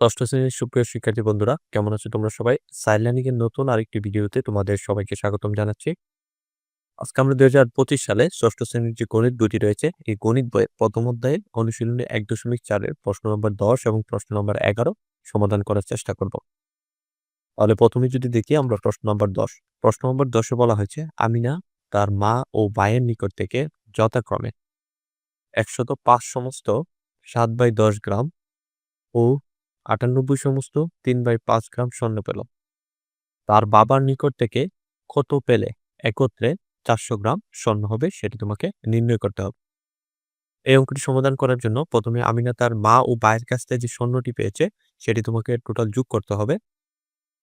ষষ্ঠ শ্রেণির সুপ্রিয় শিক্ষার্থী বন্ধুরা, কেমন আছো তোমরা সবাই? এর নতুন আরেকটি ভিডিওতে তোমাদের সবাইকে স্বাগতম জানাচ্ছি। আজকে আমরা দুই হাজার পঁচিশ সালে ষষ্ঠ শ্রেণির যে গণিত বইটি রয়েছে, এই গণিত বইয়ের প্রথম অধ্যায়ের অনুশীলনী এক দশমিক চারের প্রশ্ন নম্বর দশ এবং প্রশ্ন নম্বর এগারো সমাধান করার চেষ্টা করব। তাহলে প্রথমে যদি দেখি আমরা প্রশ্ন নম্বর দশ। প্রশ্ন নম্বর দশে বলা হয়েছে, আমিনা তার মা ও ভাইয়ের নিকট থেকে যথাক্রমে একশত পাঁচ সমস্ত সাত বাই দশ গ্রাম ও আটানব্বই সমস্ত তিন বাই পাঁচ গ্রাম স্বর্ণ পেল। তার বাবার নিকট থেকে কত পেলে একত্রে চারশো গ্রাম স্বর্ণ হবে সেটি তোমাকে নির্ণয় করতে হবে। এই অঙ্কটি সমাধান করার জন্য প্রথমে আমিনা তার মা ও ভাইয়ের কাছ থেকে যে স্বর্ণটি পেয়েছে সেটি তোমাকে টোটাল যোগ করতে হবে।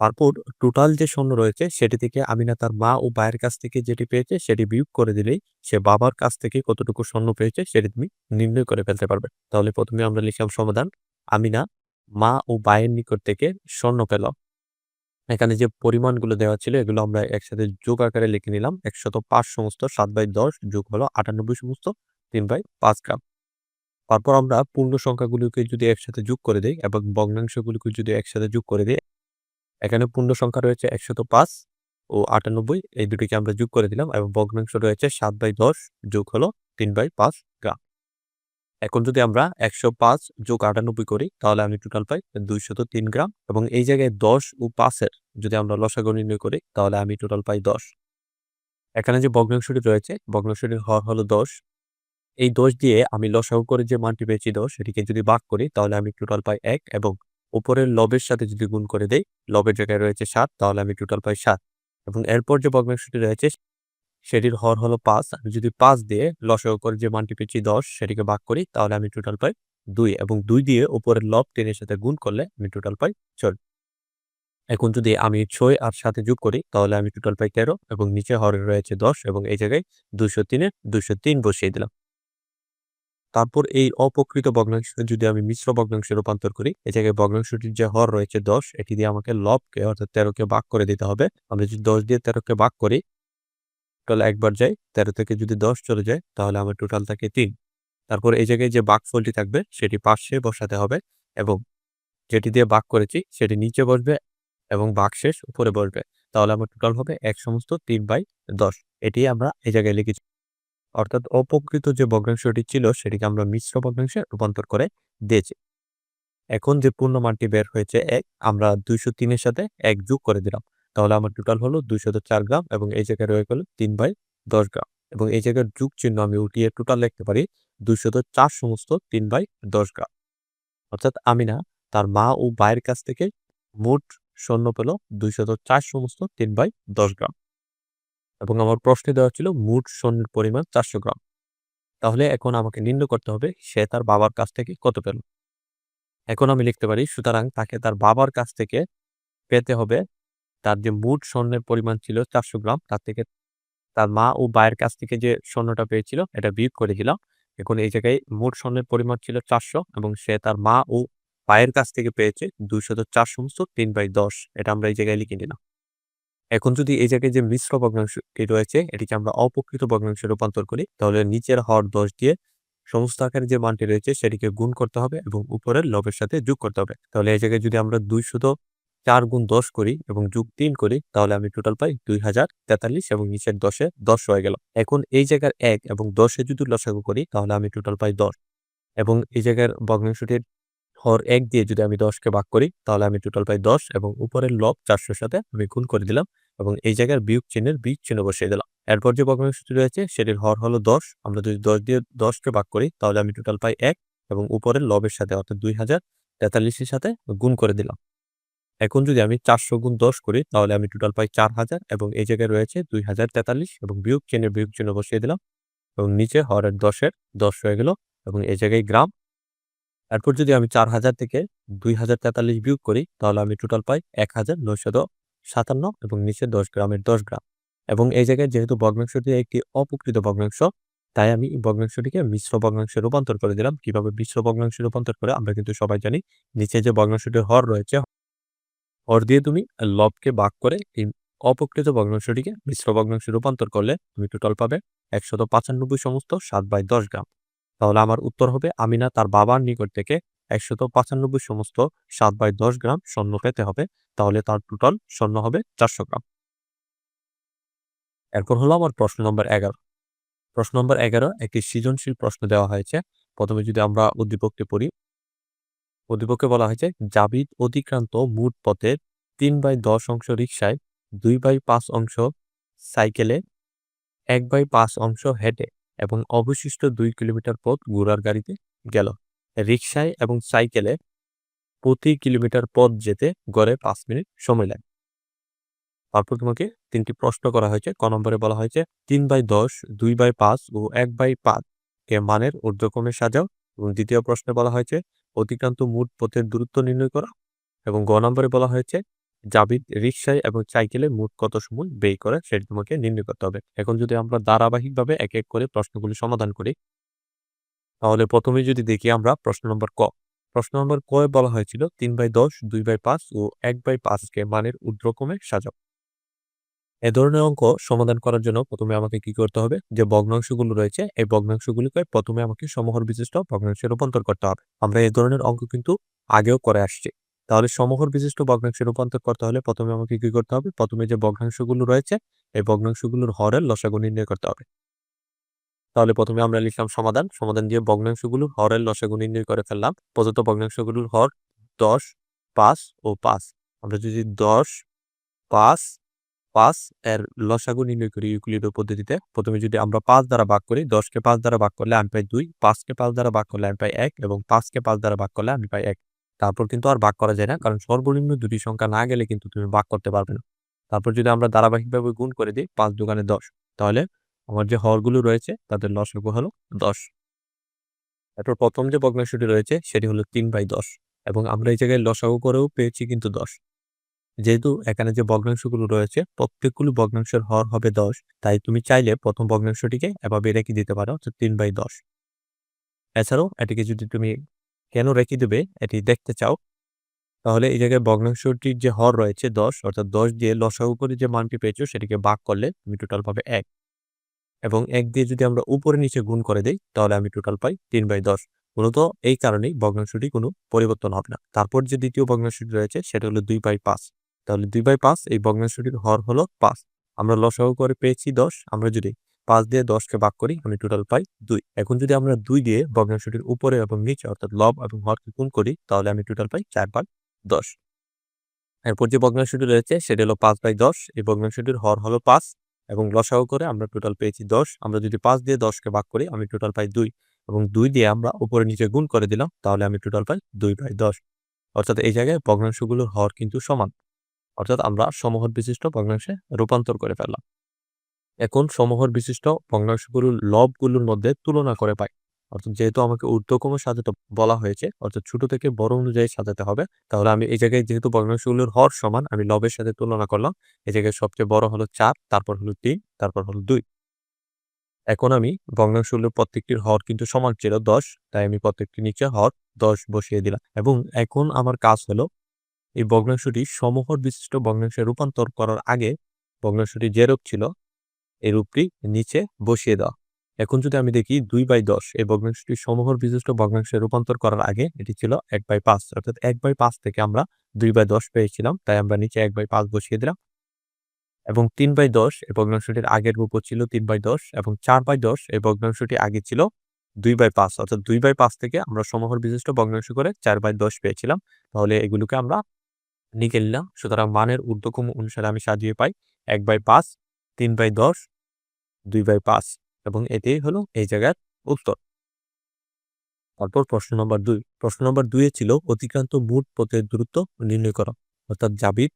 তারপর টোটাল যে স্বর্ণ রয়েছে সেটি থেকে আমিনা তার মা ও ভাইয়ের কাছ থেকে যেটি পেয়েছে সেটি বিয়োগ করে দিলেই সে বাবার কাছ থেকে কতটুকু স্বর্ণ পেয়েছে সেটি তুমি নির্ণয় করে ফেলতে পারবে। তাহলে প্রথমে আমরা লিখলাম সমাধান, আমিনা মা ও ভাইয়ের নিকট থেকে স্বর্ণ পেল এখানে যে পরিমাণগুলো দেওয়া ছিল, এগুলো আমরা একসাথে যোগ আকারে লিখে নিলাম। একশত পাঁচ সমস্ত, সাত বাই দশ যোগ হলো আটানব্বই সমস্ত, তিন বাই পাঁচ গ্রাম। তারপর আমরা পূর্ণ সংখ্যাগুলোকে যদি একসাথে যোগ করে দিই এবং ভগ্নাংশগুলোকে যদি একসাথে যোগ করে দিই, এখানে পূর্ণ সংখ্যা রয়েছে একশত পাঁচ ও আটানব্বই। এই দুটিকে আমরা যোগ করে দিলাম এবং ভগ্নাংশ রয়েছে সাত বাই দশ যোগ হলো তিন বাই পাঁচ। এখন যদি আমরা একশো পাঁচ যোগ আটানব্বই করি, তাহলে আমি টোটাল পাই দুইশত তিন গ্রাম এবং এই জায়গায় দশ ও পাঁচের যদি আমরা লসাগু নির্ণয় করি, তাহলে আমি টোটাল পাই দশ। এখানে যে ভগ্নাংশটি রয়েছে, ভগ্নাংশটির হর হলো দশ। এই দশ দিয়ে আমি লসাগু করে যে মানটি পেয়েছি দশ, সেটিকে যদি ভাগ করি, তাহলে আমি টোটাল পাই এক এবং উপরের লবের সাথে যদি গুণ করে দেই, লবের জায়গায় রয়েছে সাত, তাহলে আমি টোটাল পাই সাত এবং এরপর যে ভগ্নাংশটি রয়েছে সেটির হর হলো পাঁচ। আমি যদি পাঁচ দিয়ে লসাগু করে যে মানটি পেয়েছি দশ, সেটিকে ভাগ করি, তাহলে আমি টোটাল পাই দুই এবং দুই দিয়ে উপরের লব টেনের সাথে গুণ করলে আমি টোটাল পাই ছয়। এখন যদি আমি ছয় আর সাথে যোগ করি, তাহলে আমি টোটাল পাই তেরো এবং নিচে হরে রয়েছে দশ এবং এই জায়গায় দুশো তিনে দুশো তিন বসিয়ে দিলাম। তারপর এই অপকৃত ভগ্নাংশ যদি আমি মিশ্র ভগ্নাংশে রূপান্তর করি, এই জায়গায় ভগ্নাংশটির যে হর রয়েছে দশ, এটি দিয়ে আমাকে লবকে অর্থাৎ তেরোকে ভাগ করে দিতে হবে। আমরা যদি দশ দিয়ে তেরোকে ভাগ করি টোটাল একবার যায়, তেরো থেকে যদি দশ চলে যায়, তাহলে আমার টোটাল থাকে তিন। তারপর এই জায়গায় যে ফলটি থাকবে, সেটি পাশে বসাতে হবে এবং যেটি দিয়ে বাক করেছি, সেটি নিচে বসবে এবং বাঘ শেষ উপরে বসবে। তাহলে আমার টোটাল হবে এক সমস্ত তিন বাই দশ। এটি আমরা এই জায়গায় লিখেছি। অর্থাৎ অপকৃত যে ভগ্নাংশটি ছিল, সেটিকে আমরা মিশ্র ভগ্নাংশে রূপান্তর করে দিয়েছি। এখন যে পূর্ণ মানটি বের হয়েছে, এক, আমরা দুইশো তিনের সাথে এক যোগ করে দিলাম। তাহলে আমার টোটাল হলো দুইশত চার গ্রাম এবং এই জায়গায় রয়ে গেল তিন বাই দশ গ্রাম এবং এই জায়গার যুগ চিহ্ন আমি উঠিয়ে টোটাল লিখতে পারি দুইশত চার সমস্ত তিন বাই দশ গ্রাম। অর্থাৎ আমি না, তার মা ও ভাইয়ের কাছ থেকে মোট স্বর্ণ পেল দুইশত চার সমস্ত তিন বাই দশ গ্রাম এবং আমার প্রশ্নে দেওয়া ছিল মোট স্বর্ণের পরিমাণ চারশো গ্রাম। তাহলে এখন আমাকে নির্ণয় করতে হবে সে তার বাবার কাছ থেকে কত পেল। এখন আমি লিখতে পারি সুতরাং তাকে তার বাবার কাছ থেকে পেতে হবে তার যে মোট স্বর্ণের পরিমাণ ছিল চারশো গ্রাম, তার থেকে তার মা ও বায়ের কাছ থেকে যে স্বর্ণটা পেয়েছিল, এটা বিয়োগ করে দিলাম। এখন এই জায়গায় মোট স্বর্ণের পরিমাণ ছিল চারশো এবং সে তার মা ও ভাইয়ের কাছ থেকে পেয়েছে দুইশত চার সমস্ত তিন বাই দশ। এটা আমরা এই জায়গায় লিখে নিলাম। এখন যদি এই জায়গায় যে মিশ্র ভগ্নাংশটি রয়েছে, এটিকে আমরা অপকৃত ভগ্নাংশে রূপান্তর করি, তাহলে নিচের হর দশ দিয়ে সমস্ত আকারের যে মানটি রয়েছে, সেটিকে গুণ করতে হবে এবং উপরের লবের সাথে যোগ করতে হবে। তাহলে এই জায়গায় যদি আমরা দুইশত চার গুণ দশ করি এবং যুগ তিন করি, তাহলে আমি টোটাল পাই দুই হাজার তেতাল্লিশ এবং নিচের দশে দশ হয়ে গেল। এখন এই জায়গার এক এবং দশে যদি লসাগু করি, তাহলে আমি টোটাল পাই দশ। এবং এই জায়গার ভগ্নাংশটির হর এক দিয়ে যদি আমি দশকে ভাগ করি, তাহলে আমি টোটাল পাই দশ এবং উপরের লব চারশোর সাথে আমি গুণ করে দিলাম এবং এই জায়গার বিয়োগ চিহ্নের বিয়োগ চিহ্ন বসিয়ে দিলাম। এরপর যে ভগ্নাংশটি রয়েছে, সেটির হর হলো দশ। আমরা যদি দশ দিয়ে দশকে ভাগ করি, তাহলে আমি টোটাল পাই এক এবং উপরের লবের সাথে অর্থাৎ দুই হাজার তেতাল্লিশের সাথে গুণ করে দিলাম। এখন যদি আমি চারশো গুণ দশ করি, তাহলে আমি টোটাল পাই চার হাজার এবং এই জায়গায় রয়েছে দুই হাজার তেতাল্লিশ এবং বিয়োগ চিহ্নের বিয়োগ চিহ্ন বসিয়ে দিলাম এবং নিচে হরের দশের দশ হয়ে গেল এবং এই জায়গায় গ্রাম। এরপর যদি আমি চার হাজার থেকে দুই হাজার তেতাল্লিশ বিয়োগ করি, তাহলে আমি টোটাল পাই এক হাজার নয়শত সাতান্ন এবং নিচে দশ গ্রামের দশ গ্রাম। এবং এই জায়গায় যেহেতু ভগ্নাংশটি একটি অপকৃত ভগ্নাংশ, তাই আমি ভগ্নাংশটিকে মিশ্র ভগ্নাংশে রূপান্তর করে দিলাম। কীভাবে মিশ্র ভগ্নাংশে রূপান্তর করে, আমরা কিন্তু সবাই জানি, নিচে যে ভগ্নাংশটির হর রয়েছে হর দিয়ে তুমি লবকে বাক করে এই অপকৃত ভগ্নাংশটিকে মিশ্র ভগ্নাংশে রূপান্তর করলে তুমি টোটাল পাবে একশত পাঁচানব্বই সমস্ত সাত বাই দশ গ্রাম। তাহলে আমার উত্তর হবে আমিনা তার বাবার নিকট থেকে একশত পঁচানব্বই সমস্ত সাত বাই দশ গ্রাম স্বর্ণ পেতে হবে। তাহলে তার টোটাল স্বর্ণ হবে চারশো গ্রাম। এরপর হলো আমার প্রশ্ন নম্বর এগারো। প্রশ্ন নম্বর এগারো একটি সৃজনশীল প্রশ্ন দেওয়া হয়েছে। প্রথমে যদি আমরা উদ্দীপকটি পড়ি উদ্দীপকে বলা হয়েছে, জাবিদ অতিক্রান্ত মোট পথের তিন বাই দশ অংশ রিক্সায় দুই বাই পাঁচ অংশ সাইকেলে, এক বাই পাঁচ অংশ হেঁটে এবং অবশিষ্ট দুই কিলোমিটার পথ ঘোড়ার গাড়িতে গেল। রিক্সায় এবং সাইকেলে প্রতি কিলোমিটার পথ যেতে গড়ে পাঁচ মিনিট সময় লাগে। তারপর তোমাকে তিনটি প্রশ্ন করা হয়েছে। ক নম্বরে বলা হয়েছে, তিন বাই দশ, দুই বাই পাঁচ ও এক বাই পাঁচ কে মানের ঊর্ধ্বক্রমে সাজাও এবং দ্বিতীয় প্রশ্নে বলা হয়েছে অতিক্রান্ত মোট পথের দূরত্ব নির্ণয় করা এবং গ নম্বরে বলা হয়েছে জাবিদ রিক্সায় এবং সাইকেলে মোট কত সময় ব্যয় করে সেটি তোমাকে নির্ণয় করতে হবে। এখন যদি আমরা ধারাবাহিকভাবে এক এক করে প্রশ্নগুলি সমাধান করি, তাহলে প্রথমে যদি দেখি আমরা প্রশ্ন নম্বর ক, প্রশ্ন নম্বর ক বলা হয়েছিল, তিন বাই দশ, দুই বাই পাঁচ ও এক বাই পাঁচকে মানের ঊর্ধ্বক্রমে সাজাও। এ ধরনের অঙ্ক সমাধান করার জন্য প্রথমে আমাকে কি করতে হবে? যে ভগ্নাংশগুলো রয়েছে, এই ভগ্নাংশগুলিকে প্রথমে আমাকে সমহর বিশিষ্ট ভগ্নাংশে রূপান্তর করতে হবে। আমরা এই ধরনের অঙ্ক কিন্তু আগেও করে আসছি। তাহলে সমহর বিশিষ্ট ভগ্নাংশে রূপান্তর করতে হলে প্রথমে আমাকে কি করতে হবে? প্রথমে যে ভগ্নাংশগুলো রয়েছে, এই ভগ্নাংশগুলোর হরের লসাগু নির্ণয় করতে হবে। তাহলে প্রথমে আমরা লিখলাম সমাধান। সমাধান দিয়ে ভগ্নাংশগুলোর হরের লসাগু নির্ণয় করে ফেললাম। প্রদত্ত ভগ্নাংশগুলোর হর দশ, পাঁচ ও পাঁচ। আমরা যদি দশ, পাঁচ পাঁচ এর লসাগু নির্ণয় করি ইউক্লিডীয় পদ্ধতিতে। প্রথমে যদি আমরা পাঁচ দ্বারা ভাগ করি দশকে পাঁচ দ্বারা ভাগ করলে আমি পাই দুই পাঁচকে পাঁচ দ্বারা ভাগ করলে আমি পাই এক এবং পাঁচকে পাঁচ দ্বারা ভাগ করলে আমি পাই এক। তারপর কিন্তু আর ভাগ করা যায় না, কারণ সর্বনিম্ন দুটি সংখ্যা না গেলে কিন্তু তুমি ভাগ করতে পারবে না। তারপর যদি আমরা ধারাবাহিকভাবে গুণ করে দিই, পাঁচ দোকানে দশ, তাহলে আমার যে হরগুলো রয়েছে, তাদের লসাগু হলো দশ। এরপর প্রথম যে ভগ্নাংশটি রয়েছে, সেটি হলো তিন বাই দশ এবং আমরা এই জায়গায় লসাগু করেও পেয়েছি কিন্তু দশ। যেহেতু এখানে যে ভগ্নাংশগুলো রয়েছে, প্রত্যেকগুলো ভগ্নাংশের হর হবে দশ, তাই তুমি চাইলে প্রথম ভগ্নাংশটিকে এভাবে রেখে দিতে পারো অর্থাৎ তিন বাই দশ। এছাড়াও এটিকে যদি তুমি কেন রেখে দেবে, এটি দেখতে চাও, তাহলে এই জায়গায় ভগ্নাংশটির যে হর রয়েছে দশ, অর্থাৎ দশ দিয়ে লসাগু উপরে যে মানটি পেয়েছ, সেটিকে ভাগ করলে তুমি টোটাল পাবে এক। এবং এক দিয়ে যদি আমরা উপরে নিচে গুণ করে দিই, তাহলে আমি টোটাল পাই তিন বাই দশ। মূলত এই কারণেই ভগ্নাংশটি কোনো পরিবর্তন হবে না। তারপর যে দ্বিতীয় ভগ্নাংশটি রয়েছে, সেটা হলো দুই বাই পাঁচ। তাহলে দুই বাই পাঁচ, এই ভগ্নাংশটির হর হলো পাঁচ। আমরা লসাগু করে পেয়েছি দশ, আমরা যদি পাঁচ দিয়ে দশকে ভাগ করি, আমি টোটাল পাই দুই। এখন যদি আমরা দুই দিয়ে ভগ্নাংশটির উপরে এবং নিচে, অর্থাৎ লব এবং হরকে গুণ করি, তাহলে আমি টোটাল পাই চার ভাগ দশ। এরপর যে ভগ্নাংশটি রয়েছে, সেটা হলো পাঁচ বাই দশ, এই ভগ্নাংশটির হর হলো পাঁচ এবং লসাগু করে আমরা টোটাল পেয়েছি দশ। আমরা যদি পাঁচ দিয়ে দশকে ভাগ করি, আমি টোটাল পাই দুই এবং দুই দিয়ে আমরা উপরে নিচে গুণ করে দিলাম, তাহলে আমি টোটাল পাই দুই বাই দশ। অর্থাৎ এই জায়গায় ভগ্নাংশগুলোর হর কিন্তু সমান। অর্থাৎ আমরা সমহর বিশিষ্ট ভগ্নাংশে রূপান্তর করে ফেললাম। এখন সমহর বিশিষ্ট ভগ্নাংশগুলোর লবগুলোর মধ্যে তুলনা করে পাই। অর্থাৎ যেহেতু আমাকে ঊর্ধ্বক্রমে সাজাতে বলা হয়েছে, অর্থাৎ ছোট থেকে বড় অনুযায়ী সাজাতে হবে, তাহলে আমি এই জায়গায় যেহেতু ভগ্নাংশগুলোর হর সমান, আমি লবের সাথে তুলনা করলাম, এই জায়গায় সবচেয়ে বড় হলো চার, তারপর হলো তিন, তারপর হলো দুই। এখন আমি ভগ্নাংশগুলোর প্রত্যেকটির হর কিন্তু সমান ছিল দশ, তাই আমি প্রত্যেকটি নিচে হর দশ বসিয়ে দিলাম। এবং এখন আমার কাজ হলো এই ভগ্নাংশটি সমহর বিশিষ্ট ভগ্নাংশে রূপান্তর করার আগে ভগ্নাংশটি যে রূপ ছিল এই রূপটি নিচে বসিয়ে দেওয়া এখন যদি আমি দেখি দুই বাই দশ, এই ভগ্নাংশটি সমহর বিশিষ্ট ভগ্নাংশে রূপান্তর করার আগে এটি ছিল এক বাই পাঁচ, অর্থাৎ এক বাই পাঁচ থেকে আমরা দুই বাই দশ পেয়েছিলাম, তাই আমরা নিচে এক বাই পাঁচ বসিয়ে দিলাম। এবং তিন বাই দশ, এই ভগ্নাংশটির আগের রূপ ছিল তিন বাই দশ, এবং চার বাই দশ, এই ভগ্নাংশটি আগে ছিল দুই বাই পাঁচ, অর্থাৎ দুই বাই পাঁচ থেকে আমরা সমহর বিশিষ্ট ভগ্নাংশ করে চার বাই দশ পেয়েছিলাম। তাহলে এগুলোকে আমরা লিখে নিলাম। সুতরাং মানের ঊর্ধ্বক্রম অনুসারে আমি সাজিয়ে পাই এক বাই পাঁচ, তিন বাই দশ, দুই বাই পাঁচ এবং এটাই হলো এই জায়গার উত্তর। তারপর প্রশ্ন নম্বর দুই। প্রশ্ন নম্বর দুইয়ে ছিল অতিক্রান্ত মোট পথের দূরত্ব নির্ণয় করা। অর্থাৎ জাবির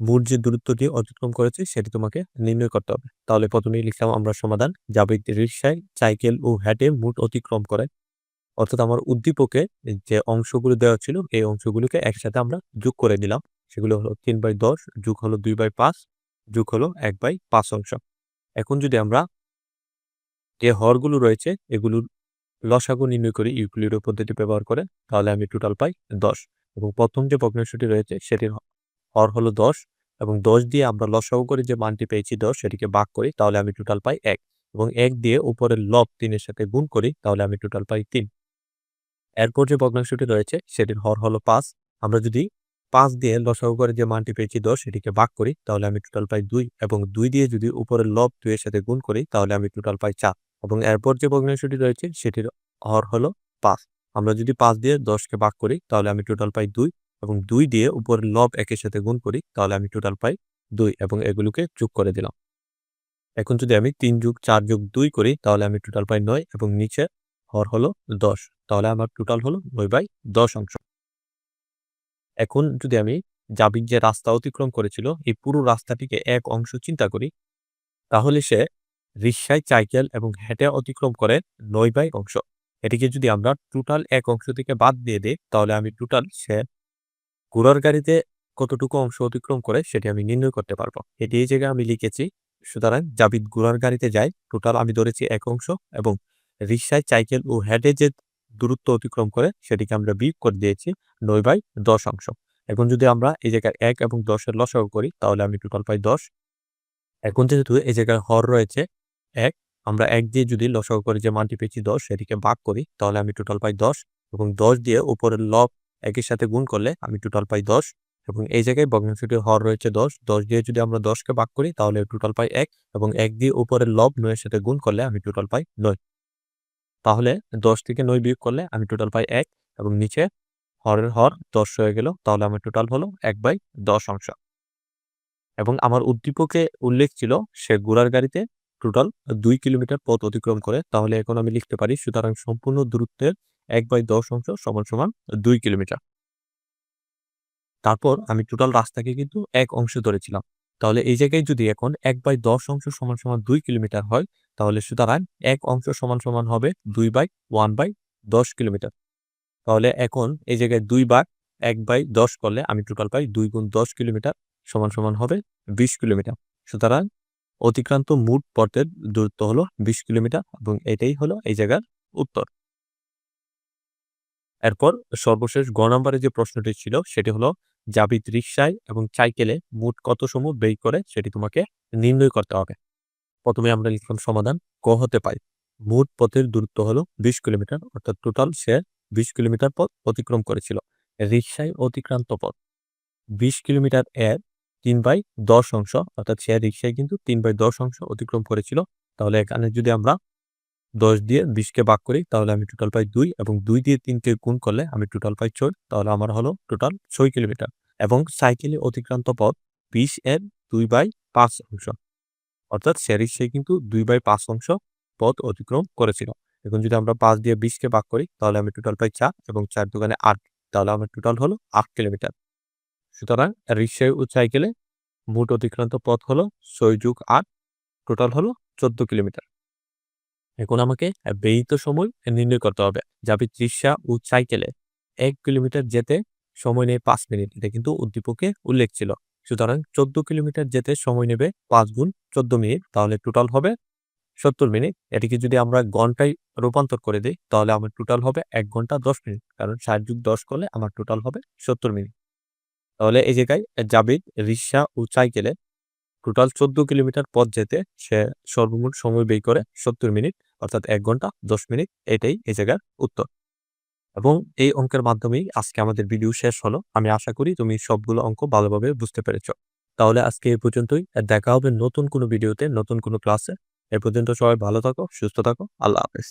মোট যে দূরত্বটি অতিক্রম করেছে সেটি তোমাকে নির্ণয় করতে হবে। তাহলে প্রথমেই লিখলাম আমরা সমাধান জাবিদ রিক্সায় সাইকেল ও হ্যাটে মোট অতিক্রম করে অর্থাৎ আমার উদ্দীপকে যে অংশগুলো দেওয়া ছিল, এই অংশগুলোকে একসাথে আমরা যোগ করে দিলাম সেগুলো হলো তিন বাই দশ, যোগ হলো দুই বাই পাঁচ, যোগ হলো এক বাই পাঁচ অংশ। এখন যদি আমরা যে হরগুলো রয়েছে, এগুলোর লসাগু নির্ণয় করি ইউক্লিডীয় পদ্ধতি ব্যবহার করে, তাহলে আমি টোটাল পাই দশ। এবং প্রথম যে ভগ্নাংশটি রয়েছে, সেটির হর হলো দশ। এবং দশ দিয়ে আমরা লসাগু করে যে মানটি পেয়েছি দশ, সেটিকে ভাগ করি, তাহলে আমি টোটাল পাই এক। এবং এক দিয়ে উপরের লব তিনের সাথে গুণ করি, তাহলে আমি টোটাল পাই তিন। এরপর যে ভগ্নাংশটি রয়েছে, সেটির হর হলো পাঁচ। আমরা যদি পাঁচ দিয়ে লসাগু করে যে মানটি পেয়েছি দশ, সেটিকে ভাগ করি, তাহলে আমি টোটাল পাই দুই এবং দুই দিয়ে যদি উপরের লব দুইয়ের সাথে গুণ করি, তাহলে আমি টোটাল পাই চার এবং এরপর যে ভগ্নাংশটি রয়েছে, সেটির হর হলো পাঁচ। আমরা যদি পাঁচ দিয়ে দশকে ভাগ করি, তাহলে আমি টোটাল পাই দুই এবং দুই দিয়ে উপরের লব একের সাথে গুণ করি, তাহলে আমি টোটাল পাই দুই এবং এগুলোকে যোগ করে দিলাম। এখন যদি আমি তিন যুগ চার যুগ দুই করি, তাহলে আমি টোটাল পাই নয় এবং নিচে হর হলো দশ। তাহলে আমার টোটাল হলো নয় বাই দশ অংশ। এখন যদি আমি জাবির যে রাস্তা অতিক্রম করেছিল, এই পুরো রাস্তাটিকে এক অংশ চিন্তা করি, তাহলে সে রিক্সায় সাইকেল এবং হেঁটে অতিক্রম করে নয় বাই অংশ। এটিকে যদি আমরা টোটাল এক অংশ থেকে বাদ দিয়ে দিই, তাহলে আমি টোটাল সে ঘোড়ার গাড়িতে কতটুকু অংশ অতিক্রম করে সেটি আমি নির্ণয় করতে পারব। এটি এই জায়গায় আমি লিখেছি, সুতরাং জাবিদ ঘোড়ার গাড়িতে যায় টোটাল আমি ধরেছি এক অংশ এবং রিক্সায় সাইকেল ও হেডে যে দূরত্ব অতিক্রম করে, সেটিকে আমরা বিয়োগ করে দিয়েছি নয় বাই দশ অংশ। এখন যদি আমরা এই জায়গায় এক এবং দশের লসাগু করি, তাহলে আমি টোটাল পাই দশ। এখন যেহেতু এই জায়গায় হর রয়েছে এক, আমরা এক দিয়ে যদি লসাগু করে যে মানটি পেয়েছি দশ, সেটিকে ভাগ করি, তাহলে আমি টোটাল পাই দশ এবং দশ দিয়ে উপরের লব একের সাথে গুণ করলে আমি টোটাল পাই দশ এবং এই জায়গায় ভগ্নাংশটির হর রয়েছে দশ। দশ দিয়ে যদি আমরা দশকে ভাগ করি, তাহলে টোটাল পাই এক এবং এক দিয়ে উপরের লব নয়ের সাথে গুণ করলে আমি টোটাল পাই নয়। তাহলে দশ থেকে নয় বিয়োগ করলে আমি টোটাল পাই এক এবং নিচে হরের হর দশ হয়ে গেল, তাহলে আমার টোটাল হলো এক বাই দশ অংশ। এবং আমার উদ্দীপকে উল্লেখ ছিল সে ঘোড়ার গাড়িতে টোটাল দুই কিলোমিটার পথ অতিক্রম করে, তাহলে এখন আমি লিখতে পারি সুতরাং সম্পূর্ণ দূরত্বের এক বাই দশ অংশ সমান সমান দুই কিলোমিটার। তারপর আমি টোটাল রাস্তাকে কিন্তু এক অংশ ধরেছিলাম, তাহলে এই জায়গায় যদি এখন এক বাই দশ অংশ সমান সমান দুই কিলোমিটার হয় তাহলে সুতরাং এক অংশ সমান সমান হবে দুই বাই ওয়ান বাই দশ কিলোমিটার। তাহলে এখন এই জায়গায় দুই ভাগ এক বাই দশ করলে আমি টোটাল পাই দুই গুণ দশ কিলোমিটার সমান সমান হবে বিশ কিলোমিটার। সুতরাং অতিক্রান্ত মুট পথের দূরত্ব হলো বিশ কিলোমিটার এবং এটাই হলো এই জায়গার উত্তর। এরপর সর্বশেষ গ নম্বরে যে প্রশ্নটি ছিল সেটি হলো জাবিদ রিক্সায় এবং সাইকেলে মোট কত সময় ব্যয় করে সেটি তোমাকে নির্ণয় করতে হবে। প্রথমে আমরা লিখলাম সমাধান ক হতে পাই মোট পথের দূরত্ব হলো বিশ কিলোমিটার, অর্থাৎ টোটাল সে বিশ কিলোমিটার পথ অতিক্রম করেছিল। রিক্সায় অতিক্রান্ত পথ। বিশ কিলোমিটার এর তিন বাই দশ অংশ, অর্থাৎ সে রিক্সায় কিন্তু তিন বাই দশ অংশ অতিক্রম করেছিল। তাহলে এখানে যদি আমরা দশ দিয়ে বিশকে ভাগ করি, তাহলে আমি টোটাল পাই দুই এবং দুই দিয়ে তিনকে গুণ করলে আমি টোটাল পাই ছয়, তাহলে আমার হলো টোটাল ছয় কিলোমিটার। এবং সাইকেলে অতিক্রান্ত পথ বিশ এর দুই বাই পাঁচ অংশ। অর্থাৎ সে রিক্সায় কিন্তু দুই বাই পাঁচ অংশ পথ অতিক্রম করেছিল। এখন যদি আমরা পাঁচ দিয়ে বিশকে ভাগ করি, তাহলে আমি টোটাল পাই চার এবং চার দোকানে আট, তাহলে আমার টোটাল হলো আট কিলোমিটার। সুতরাং রিক্সায় ও সাইকেলে মোট অতিক্রান্ত পথ হলো ছয় যুগ আট টোটাল হলো চোদ্দ কিলোমিটার। এখন আমাকে ব্যয়িত সময় নির্ণয় করতে হবে যাবে রিক্সা ও সাইকেলে এক কিলোমিটার যেতে সময় নেই পাঁচ মিনিট, এটা কিন্তু উদ্দীপকে উল্লেখ ছিল। সুতরাং চোদ্দ কিলোমিটার যেতে সময় নেবে পাঁচ গুণ চোদ্দ মিনিট, তাহলে টোটাল হবে সত্তর মিনিট। এটিকে যদি আমরা ঘন্টায় রূপান্তর করে দিই, তাহলে আমার টোটাল হবে এক ঘণ্টা দশ মিনিট, কারণ ষাট যুগ দশ করলে আমার টোটাল হবে সত্তর মিনিট। তাহলে এই জায়গায় জাবিদ রিক্সা ও সাইকেলে টোটাল চোদ্দ কিলোমিটার পথ যেতে সে সর্বমোট সময় ব্যয় করে সত্তর মিনিট, অর্থাৎ এক ঘণ্টা দশ মিনিট। এটাই এই জায়গার উত্তর। এবং এই অঙ্কের মাধ্যমেই আজকে আমাদের ভিডিও শেষ হলো। আমি আশা করি তুমি সবগুলো অঙ্ক ভালোভাবে বুঝতে পেরেছ। তাহলে আজকে এ পর্যন্তই। দেখা হবে নতুন কোনো ভিডিওতে নতুন কোনো ক্লাসে এ পর্যন্ত সবাই ভালো থাকো, সুস্থ থাকো। আল্লাহ হাফেজ।